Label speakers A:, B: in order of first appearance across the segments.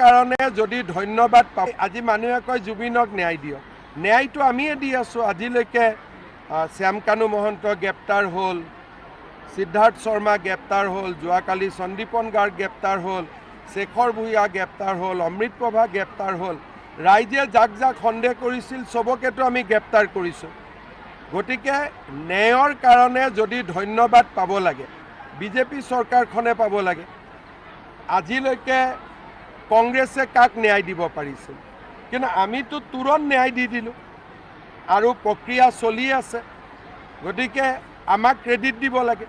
A: কাৰণে যদি ধন্যবাদ পাওঁ, আজি মানুহে কয়, জুবিনক ন্যায় দিয়ক। ন্যায়টো আমিয়ে দি আছোঁ। আজিলৈকে শ্যামকানু মহন্ত গ্ৰেপ্তাৰ হ'ল, সিদ্ধাৰ্থ শৰ্মা গ্ৰেপ্তাৰ হ'ল, যোৱাকালি সন্দীপন গাৰ্গ গ্ৰেপ্তাৰ হ'ল, শেখৰ ভূঞা গ্ৰেপ্তাৰ হ'ল, অমৃত প্ৰভা গ্ৰেপ্তাৰ হ'ল। ৰাইজে যাক যাক সন্দেহ কৰিছিল, চবকেতো আমি গ্ৰেপ্তাৰ কৰিছোঁ। গতিকে, ন্যায়ৰ কাৰণে যদি ধন্যবাদ পাব লাগে, বিজেপি চৰকাৰখনে পাব লাগে, আজিলৈকে কংগ্ৰেছে কাক ন্যায় দিব পাৰিছিল কিন্তু আমিতো তুৰন্ত ন্যায় দি দিলোঁ। আৰু প্ৰক্ৰিয়া চলি আছে। গতিকে আমাক ক্ৰেডিট দিব লাগে।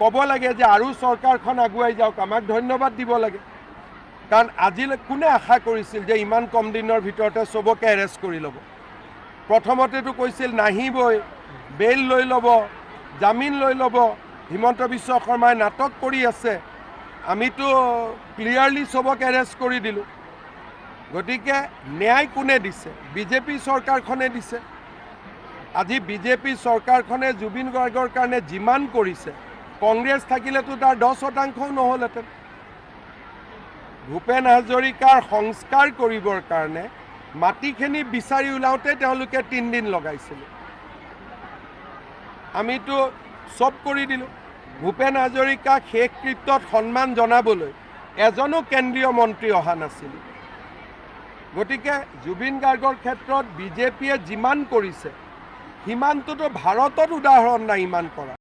A: ক'ব লাগে যে আৰু চৰকাৰখন আগুৱাই যাওক, আমাক ধন্যবাদ দিব লাগে। কাৰণ আজিলৈ কোনে আশা কৰিছিল যে ইমান কম দিনৰ ভিতৰতে চবকে এৰেষ্ট কৰি ল'ব? প্ৰথমতেতো কৈছিল, নাহিবই। বেইল লৈ ল'ব। জামিন লৈ ল'ব। হিমন্ত বিশ্ব শৰ্মাই নাটক কৰি আছে। আমিতো ক্লিয়াৰলি চবক এৰেষ্ট কৰি দিলোঁ। গতিকে ন্যায় কোনে দিছে? বিজেপি চৰকাৰখনে দিছে। আজি বিজেপি চৰকাৰখনে জুবিন গাৰ্গৰ কাৰণে যিমান কৰিছে, কংগ্ৰেছ থাকিলেতো তাৰ দহ শতাংশও নহ'লহেঁতেন। ভূপেন হাজৰিকাৰ সংস্কাৰ কৰিবৰ কাৰণে মাটিখিনি বিচাৰি ওলাওঁতে তেওঁলোকে তিনিদিন লগাইছিলে। আমিতো চব কৰি দিলোঁ। ভূপেন হাজৰিকাক শেষকৃত্যত সন্মান জনাবলৈ এজনো কেন্দ্ৰীয় মন্ত্ৰী অহা নাছিল। গতিকে জুবিন গাৰ্গৰ ক্ষেত্ৰত বিজেপিয়ে যিমান কৰিছে, সিমানটোতো ভাৰতত উদাহৰণ নাই ইমান কৰা।